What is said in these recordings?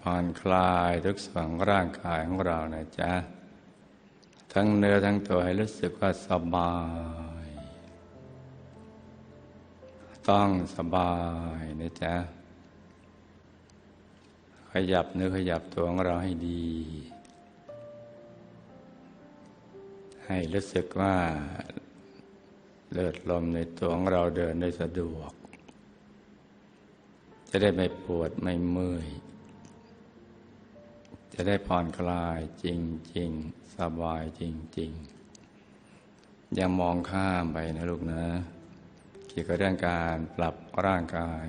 ผ่อนคลายทุกส่วนร่างกายของเรานะจ๊ะ ทั้งเนื้อทั้งตัวให้รู้สึกว่าสบาย ต้องสบายนะจ๊ะ ขยับเนื้อขยับตัวของเราให้ดี ให้รู้สึกว่าเลือดลมในตัวของเราเดินได้สะดวก จะได้ไม่ปวดไม่เมื่อย จะได้ผ่อนคลายจริง ๆ สบายจริง ๆ อย่ามองข้ามไปนะลูกนะ เกี่ยวกับเรื่องการปรับร่างกาย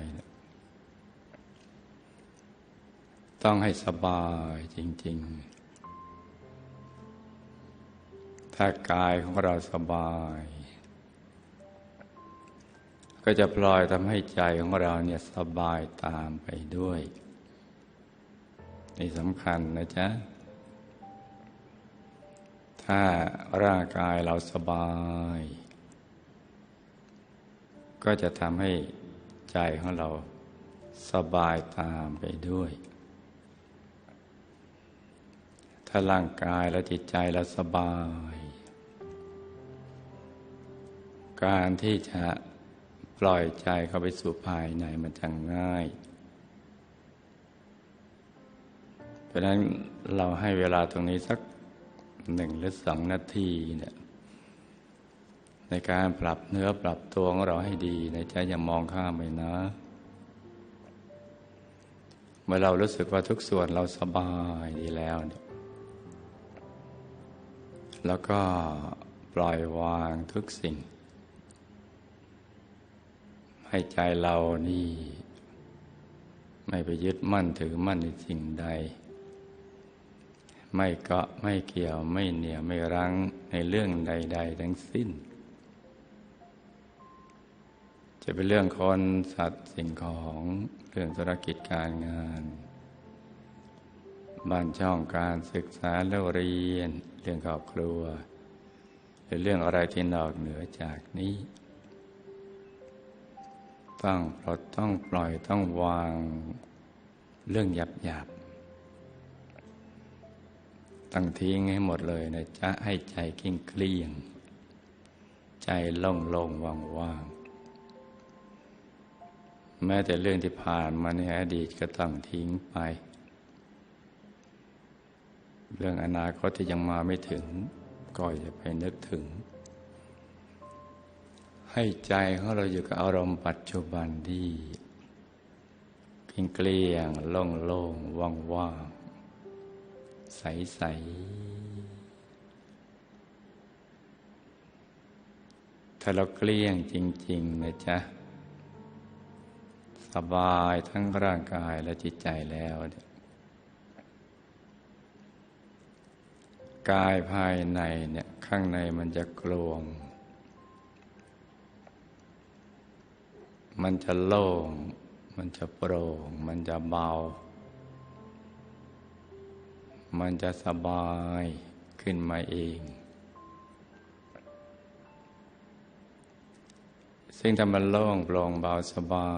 ต้องให้สบายจริง ๆ ถ้ากายของเราสบาย ก็จะปล่อยทำให้ใจของเราเนี่ยสบายตามไปด้วย นี่สำคัญนะจ๊ะ ถ้าร่างกายเราสบาย ก็จะทำให้ใจของเราสบายตามไปด้วย ถ้าร่างกายและจิตใจเราสบาย การที่จะปล่อยใจเข้าไปสู่ภายในมันจะง่าย เพราะนั้นเราให้เวลาตรงนี้สักหนึ่งหรือสองนาทีเนี่ยในการปรับเนื้อปรับตัวของเราให้ดีในใจอย่ามองข้ามไปนะ เมื่อเรารู้สึกว่าทุกส่วนเราสบายดีแล้วเนี่ยแล้วก็ปล่อยวางทุกสิ่ง ให้ใจเรานี่ ไม่ไปยึดมั่นถือมั่นในสิ่งใด ไม่เกาะไม่เกี่ยวไม่เหนี่ยวไม่รั้งในเรื่องใด ๆ ทั้งสิ้น จะเป็นเรื่องคนสัตว์สิ่งของเรื่องธุรกิจการงานบ้านช่องการศึกษาแล้วเรียน เรื่องครอบครัว หรือเรื่องอะไรที่นอกเหนือจากนี้ ต้องปลดต้องปล่อยต้องวาง เรื่องหยาบ ต้องทิ้งให้หมดเลยนะจะให้ใจกิ้งเกลี้ยง ใจโล่งโล่งว่างว่างแม้แต่เรื่องที่ผ่านมาในอดีตก็ต้องทิ้งไป เรื่องอนาคตที่ยังมาไม่ถึง ก็อย่าไปนึกถึง ให้ใจของเราอยู่กับอารมณ์ปัจจุบันดีกิ้งเกลี้ยงโล่งโล่งว่างว่าง ใสใสถ้าเราเกลี้ยงจริง ๆ นะจ๊ะ สบายทั้งร่างกายและจิตใจแล้ว กายภายในเนี่ย ข้างในมันจะกลวง มันจะโล่ง มันจะโปร่ง มันจะเบา มันจะสบายขึ้นมาเอง ซึ่งถ้ามันโล่งโปร่งเบาสบา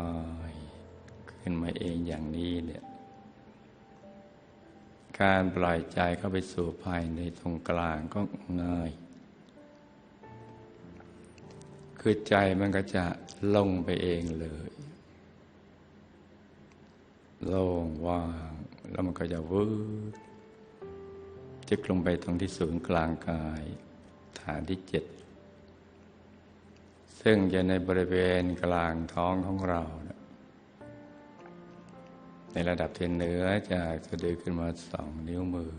ย ขึ้นมาเองอย่างนี้เนี่ยการปล่อยใจเข้าไปสู่ภายในตรงกลางก็ง่าย คือใจมันก็จะลงไปเองเลย โล่งว่าง แล้วมันก็จะวืด จะลงไปตรงที่ศูนย์กลางกาย ฐานที่เจ็ดซึ่งจะในบริเวณกลางท้องของเรา ในระดับที่เหนือจากสะดือขึ้นมาสองนิ้วมือ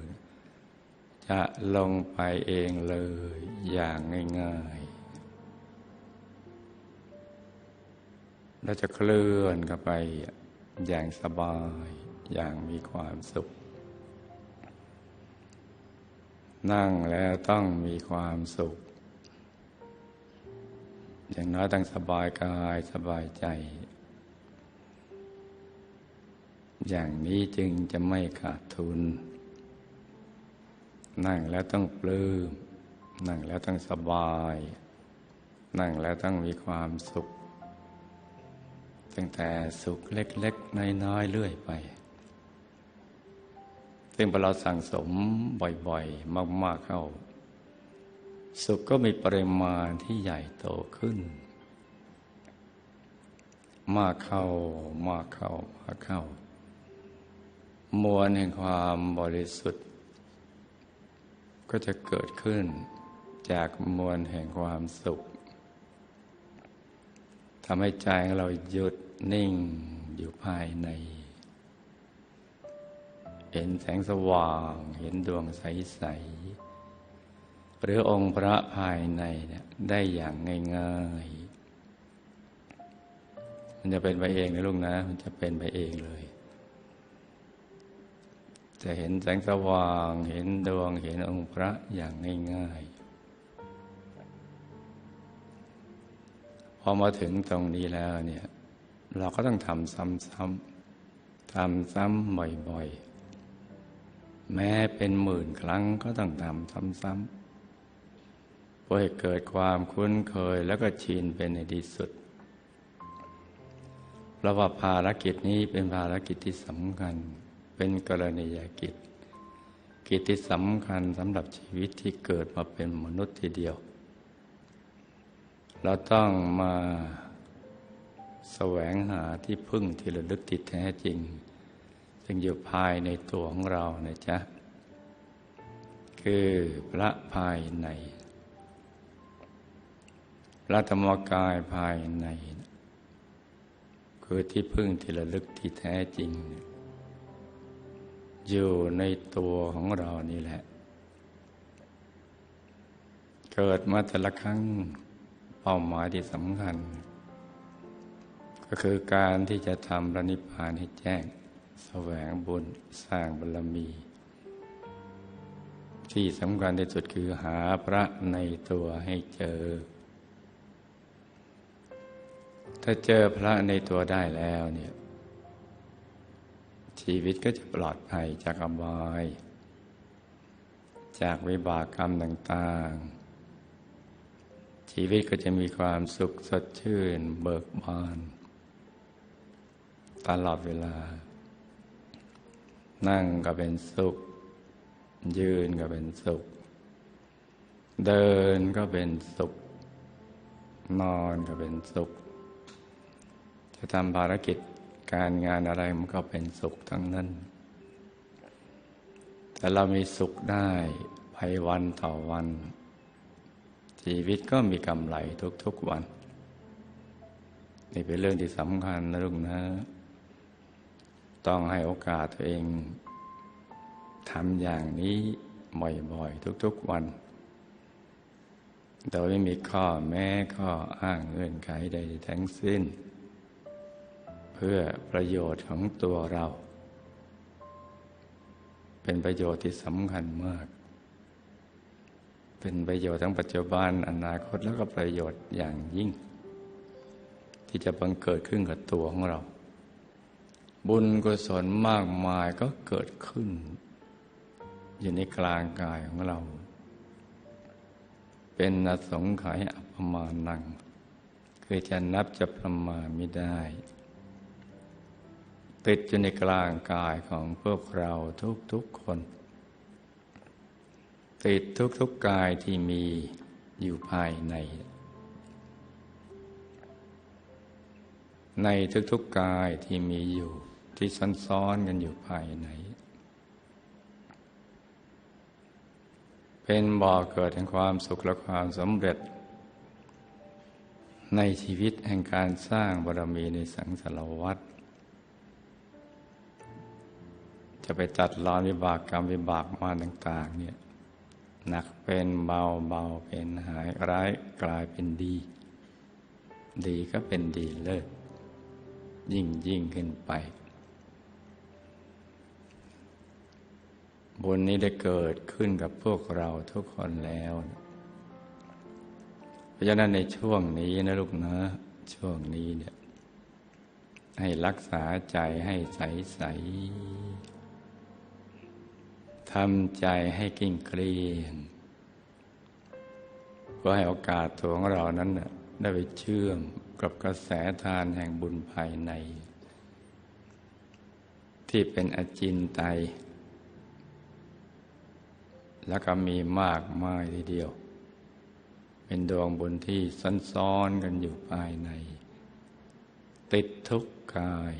จะลงไปเองเลยอย่างง่ายๆเราจะเคลื่อนกันไปอย่างสบายอย่างมีความสุข นั่งแล้วต้องมีความสุข อย่างน้อยต้องสบายกายสบายใจ อย่างนี้จึงจะไม่ขาดทุน นั่งแล้วต้องปลื้มนั่งแล้วต้องสบาย นั่งแล้วต้องมีความสุข ตั้งแต่สุขเล็ก ๆ น้อย ๆ เรื่อยไป ซึ่งพอเราสั่งสมบ่อยๆ มาก ๆเข้า สุขก็มีปริมาณที่ใหญ่โตขึ้น มากเข้ามากเข้ามากเข้ามวลแห่งความบริสุทธิ์ ก็จะเกิดขึ้นจากมวลแห่งความสุขทำให้ใจของเราหยุดนิ่งอยู่ภายใน เห็นแสงสว่าง เห็นดวงใสๆหรือองค์พระภายในเนี่ยได้อย่างง่ายๆ มันจะเป็นไปเองนะลูกนะ มันจะเป็นไปเองเลย จะเห็นแสงสว่าง เห็นดวงเห็นองค์พระอย่างง่ายๆพอมาถึงตรงนี้แล้วเนี่ย เราก็ต้องทำซ้ำๆทำซ้ำบ่อยๆ แม้เป็นหมื่นครั้งก็ต้องทำซ้ำๆเพื่อให้เกิดความคุ้นเคยแล้วก็ชินเป็นในที่สุดเพราะว่าภารกิจนี้เป็นภารกิจที่สำคัญ เป็นกรณียกิจ กิจที่สำคัญสำหรับชีวิตที่เกิดมาเป็นมนุษย์ทีเดียว เราต้องมาแสวงหาที่พึ่งที่ระลึกติดแท้จริง ซึ่งอยู่ภายในตัวของเรานะจ๊ะ คือพระภายในพระธรรมกายภายใน คือที่พึ่งที่ระลึกที่แท้จริง อยู่ในตัวของเรานี่แหละ เกิดมาแต่ละครั้งเป้าหมายที่สำคัญ ก็คือการที่จะทำพระนิพพานให้แจ้ง แสวงบุญสร้างบารมี ที่สำคัญที่สุดคือหาพระในตัวให้เจอ ถ้าเจอพระในตัวได้แล้วเนี่ยชีวิตก็จะปลอดภัยจากอบาย จากวิบากกรรมต่าง ๆ ชีวิตก็จะมีความสุขสดชื่นเบิกบาน ตลอดเวลา นั่งก็เป็นสุข ยืนก็เป็นสุข เดินก็เป็นสุข นอนก็เป็นสุข จะทำภารกิจการงานอะไรมันก็เป็นสุขทั้งนั้น แต่เรามีสุขได้ภายวันต่อวัน ชีวิตก็มีกำไรทุกๆวัน นี่เป็นเรื่องที่สำคัญนะลุงนะ ต้องให้โอกาสตัวเองทำอย่างนี้บ่อยๆ ทุกๆวัน โดยไม่มีข้อแม้ข้ออ้างเงื่อนไขใดทั้งสิ้น เพื่อประโยชน์ของตัวเรา เป็นประโยชน์ที่สำคัญมาก เป็นประโยชน์ทั้งปัจจุบันอนาคตแล้วก็ประโยชน์อย่างยิ่ง ที่จะบังเกิดขึ้นกับตัวของเรา บุญกุศลมากมายก็เกิดขึ้น อยู่ในกลางกายของเรา เป็นนสงไขยอัปมานัง คือจะนับจะประมาณไม่ได้ ติดอยู่ในกลางกายของพวกเราทุกๆคน ติดทุกๆกายที่มีอยู่ภายใน ในทุกๆกายที่มีอยู่ ที่ซ้อนๆกันอยู่ภายใน เป็นบ่อเกิดแห่งความสุขและความสำเร็จ ในชีวิตแห่งการสร้างบารมีในสังสารวัฏจะไปจัดรอนวิบากกรรมวิบากมาต่าง ๆ เนี่ยหนักเป็นเบาเบาเป็นหายร้ายกลายเป็นดี ดีก็เป็นดีเลิศยิ่งยิ่งขึ้นไป บุญนี้ได้เกิดขึ้นกับพวกเราทุกคนแล้ว เพราะฉะนั้นในช่วงนี้นะลูกนะ ช่วงนี้เนี่ย ให้รักษาใจให้ใสใสทำใจให้กิ่งเกลียงเพื่อให้โอกาสตัวของเรานั้นได้ไปเชื่อมกับกระแสทานแห่งบุญภายใน ที่เป็นอจินไตย แล้วก็มีมากมายทีเดียว เป็นดวงบุญที่ซ้อนๆกันอยู่ภายใน ติดทุกกาย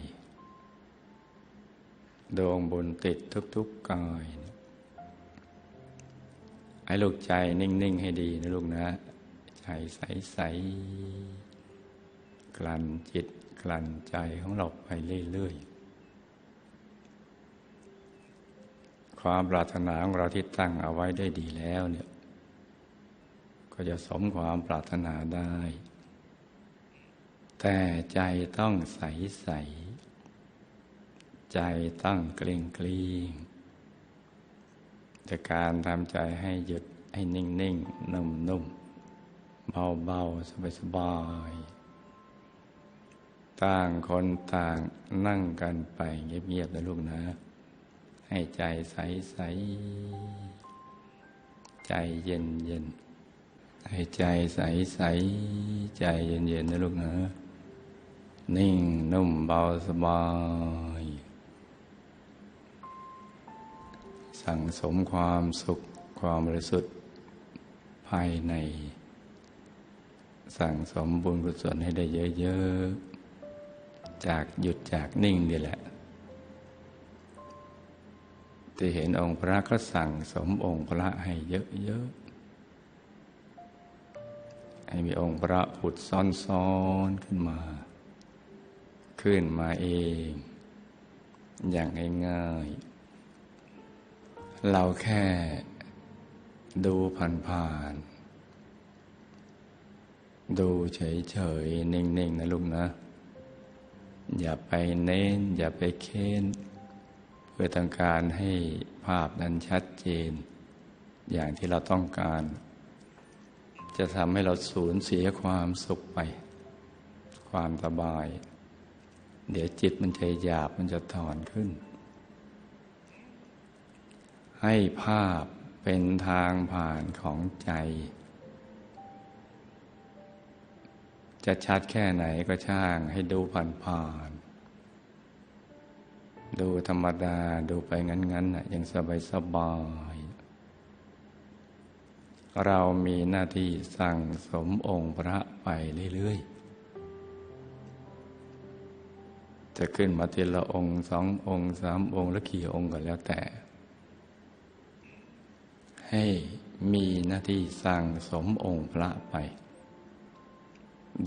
ดวงบุญติดทุกๆกายให้ลูกใจนิ่ง ๆ ให้ดีนะลูกนะ ใจใส ๆ กลั่นจิตกลั่นใจของเราไปเรื่อย ๆ ความปรารถนาของเราที่ตั้งเอาไว้ได้ดีแล้วเนี่ยก็จะสมความปรารถนาได้ แต่ใจต้องใสๆใจต้องเกรงเกลีงจากการทำใจให้หยุดให้นิ่งนิ่งนุ่มนุ่มเบาเบาสบายสบายต่างคนต่างนั่งกันไปเงียบๆนะลูกนะ ให้ใจใสใสใจเย็นเย็นให้ใจใสใสใจเย็นเย็นนะลูกนะ นิ่งนุ่มเบาสบาย สั่งสมความสุขความบริสุทธิ์ภายใน สั่งสมบุญกุศลให้ได้เยอะๆ จากหยุดจากนิ่งนี่แหละ ที่เห็นองค์พระก็สั่งสมองค์พระให้เยอะๆ ให้มีองค์พระผุดซ้อนๆขึ้นมา ขึ้นมาเอง อย่างง่ายๆ เราแค่ดูผ่านๆ ดูเฉยๆ นิ่งๆ นะลุงนะ อย่าไปเน้น อย่าไปเค้น เพื่อต้องการให้ภาพนั้นชัดเจน อย่างที่เราต้องการ จะทำให้เราสูญเสียความสุขไป ความสบาย เดี๋ยวจิตมันจะหยาบมันจะถอนขึ้น ให้ภาพเป็นทางผ่านของใจ จะชัดแค่ไหนก็ช่างให้ดูผ่านผ่าน ดูธรรมดาดูไปงั้นๆน่ะยังสบายสบายเรามีหน้าที่สั่งสมองค์พระไปเรื่อยๆ จะขึ้นมาทีละองค์สององค์สามองค์และขี่องค์ก็แล้วแต่ ให้มีหน้าที่สั่งสมองค์พระไป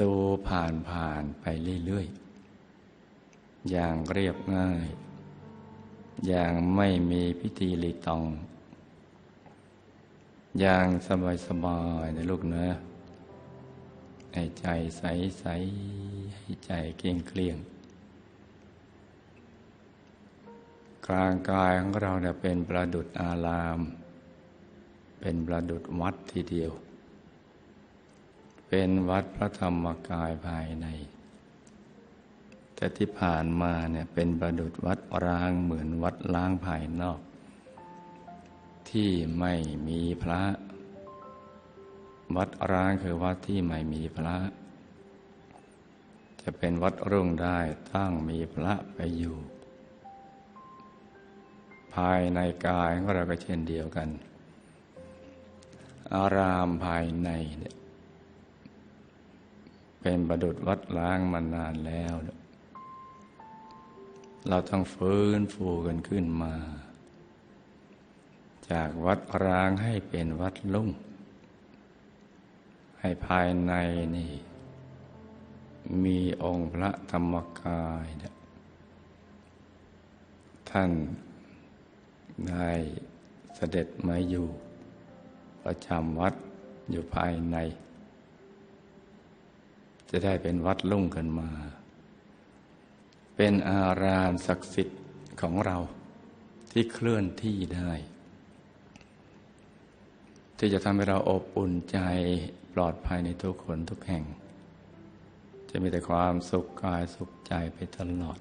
ดูผ่านผ่านไปเรื่อยๆ อย่างเรียบง่าย อย่างไม่มีพิธีลีตอง อย่างสบายสบายนะลูกเนื้อให้ใจใสใสให้ใจเกลียงเกลียงกลางกายของเราเนี่ยเป็นประดุษอาราม เป็นประดุษวัดทีเดียว เป็นวัดพระธรรมกายภายใน แต่ที่ผ่านมาเนี่ยเป็นประดุษวัดร้างเหมือนวัดล้างภายนอก ที่ไม่มีพระ วัดร้างคือวัดที่ไม่มีพระ จะเป็นวัดรุ่งได้ตั้งมีพระไปอยู่ ภายในกายของเราก็เช่นเดียวกัน อารามภายในเนี่ยเป็นประดุดวัดล้างมานานแล้ว เราต้องฟื้นฟูกันขึ้นมา จากวัดร้างให้เป็นวัดลุ่งให้ภายในนี่ มีองค์พระธรรมกาย ท่านได้เสด็จมาอยู่ ประจำวัดอยู่ภายใน จะได้เป็นวัดลุ่งขึ้นมา เป็นอารามศักดิ์สิทธิ์ของเราที่เคลื่อนที่ได้ ที่จะทำให้เราอบอุ่นใจปลอดภัยในทุกคนทุกแห่ง จะมีแต่ความสุขกายสุขใจไปตลอด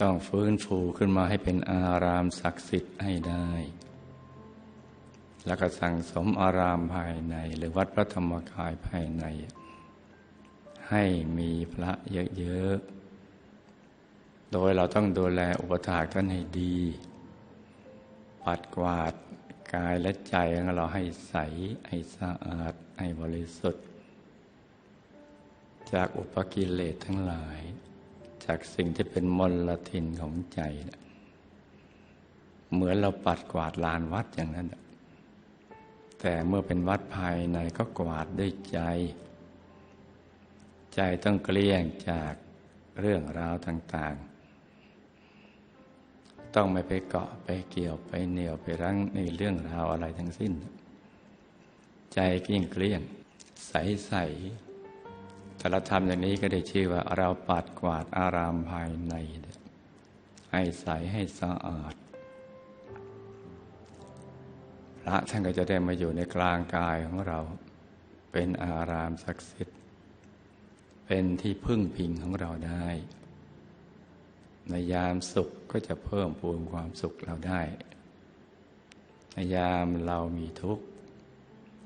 ต้องฟื้นฟูขึ้นมาให้เป็นอารามศักดิ์สิทธิ์ให้ได้ แล้วก็สั่งสมอารามภายใน หรือวัดพระธรรมกายภายใน ให้มีพระเยอะๆ โดยเราต้องดูแลอุปถากท่านให้ดี ปัดกวาดกายและใจของเราให้ใส ให้สะอาด ให้บริสุทธิ์ จากอุปกิเลสทั้งหลาย จากสิ่งที่เป็นมลทินของใจ เหมือนเราปัดกวาดลานวัดอย่างนั้น แต่เมื่อเป็นวัดภายในก็กวาดด้วยใจ ใจต้องเกลี้ยงจากเรื่องราวต่างๆ ต้องไม่ไปเกาะไปเกี่ยวไปเหนียวไปรั้งในเรื่องราวอะไรทั้งสิ้น ใจเกลี้ยงเกลี้ยง ใสใสแต่เราทำอย่างนี้ก็ได้ชื่อว่าเราปัดกวาดอารามภายใน ให้ใสให้สะอาดพระท่านก็จะได้มาอยู่ในกลางกายของเรา เป็นอารามศักดิ์สิทธิ์ เป็นที่พึ่งพิงของเราได้ ในยามสุขก็จะเพิ่มพูนความสุขเราได้ ในยามเรามีทุกข์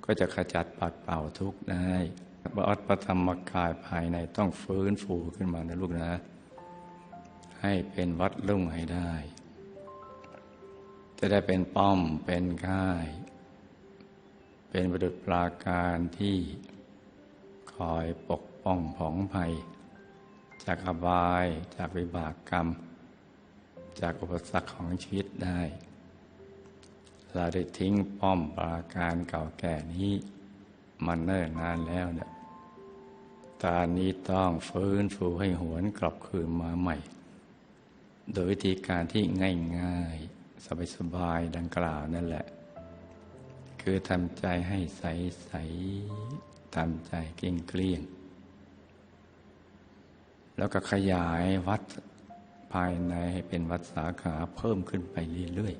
ก็จะขจัดปัดเป่าทุกข์ได้บัตประธรรมกายภายในต้องฟื้นฟูขึ้นมานะลูกนะ ให้เป็นวัดลุ่งให้ได้ จะได้เป็นป้อมเป็นค่าย เป็นประดุจปราการที่คอยปก ป้องผองภัย จากอบายจากวิบากกรรม จากอุปสรรคของชีวิตได้ เราได้ทิ้งป้อมปราการเก่าแก่นี้มันเนิ่นนานแล้วเนี่ยตอนนี้ต้องฟื้นฟูให้หวนกลับคืนมาใหม่ โดยวิธีการที่ง่ายๆ สบายๆดังกล่าวนั่นแหละ คือทำใจให้ใส ๆทำใจเกลี้ยงเกลี้ยง แล้วก็ขยายวัดภายในให้เป็นวัดสาขาเพิ่มขึ้นไปเรื่อย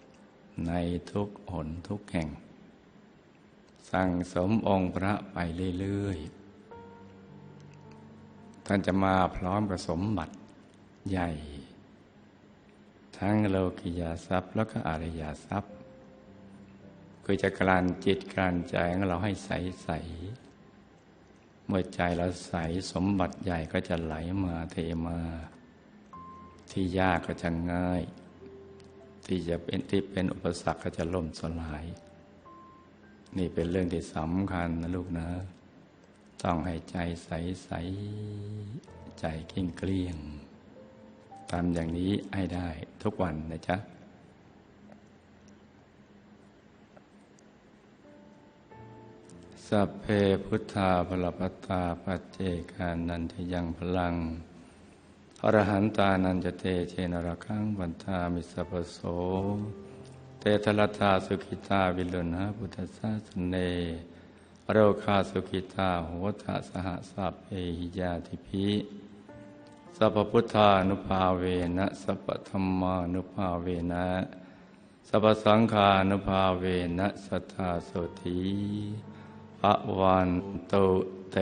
ๆ ในทุกหนทุกแห่ง สั่งสมองค์พระไปเรื่อยๆ ท่านจะมาพร้อมกับสมบัติใหญ่ ทั้งโลกิยาทรัพย์ แล้วก็อริยทรัพย์ คือจะกลั่นจิตกลั่นใจของเราให้ใสๆ เมื่อใจเราใสสมบัติใหญ่ก็จะไหลมาเทมา ที่ยากก็จะง่าย ที่จะเป็นที่เป็นอุปสรรคก็จะล่มสลาย นี่เป็นเรื่องที่สำคัญนะลูกนะ ต้องให้ใจใสใสใจเกลี้ยงเกลี้ยงทำอย่างนี้ให้ได้ทุกวันนะจ๊ะ สัพเพพุทธาพลปตาปัจเจกานันทยังพลังอรหันตานันจะเตเชนรคังบันทามิสัพโส เตทลตาสุขิตาวิลุณะพุทธสาสเนโรคาสุขิตาโหทะสหสัพเพหิยาธิพิสัพพุทธานุภาเวนะสัพธรรมานุภาเวนะสัพสังฆานุภาเวนะสัทธาโสธี วันตุเต